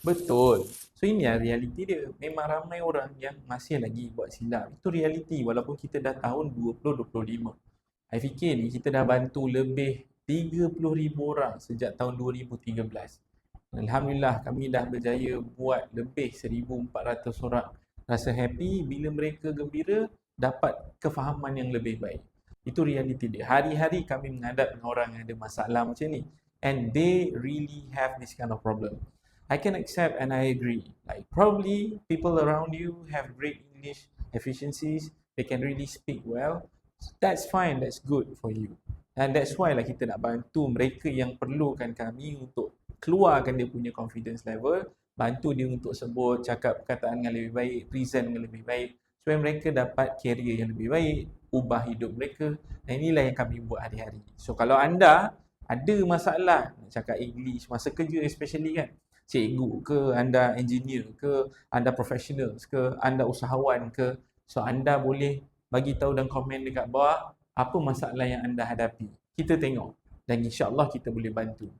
Betul. So ini lah realiti dia. Memang ramai orang yang masih lagi buat silap. Itu realiti walaupun kita dah tahun 2025. I fikir ni kita dah bantu lebih 30,000 orang sejak tahun 2013. Alhamdulillah kami dah berjaya buat lebih 1,400 orang rasa happy bila mereka gembira dapat kefahaman yang lebih baik. Itu realiti dia. Hari-hari kami menghadap dengan orang yang ada masalah macam ni and they really have this kind of problem. I can accept and I agree. Like probably people around you have great English efficiencies, they can really speak well. That's fine, that's good for you. And that's why lah kita nak bantu mereka yang perlukan kami untuk keluarkan dia punya confidence level, bantu dia untuk sebut, cakap perkataan dengan lebih baik, present dengan lebih baik supaya mereka dapat career yang lebih baik, ubah hidup mereka. Dan inilah yang kami buat hari-hari. So kalau anda ada masalah nak cakap English masa kerja especially kan, cikgu ke, anda engineer ke, anda professional ke, anda usahawan ke, so anda boleh bagi tahu dan komen dekat bawah apa masalah yang anda hadapi. Kita tengok dan insya-Allah kita boleh bantu.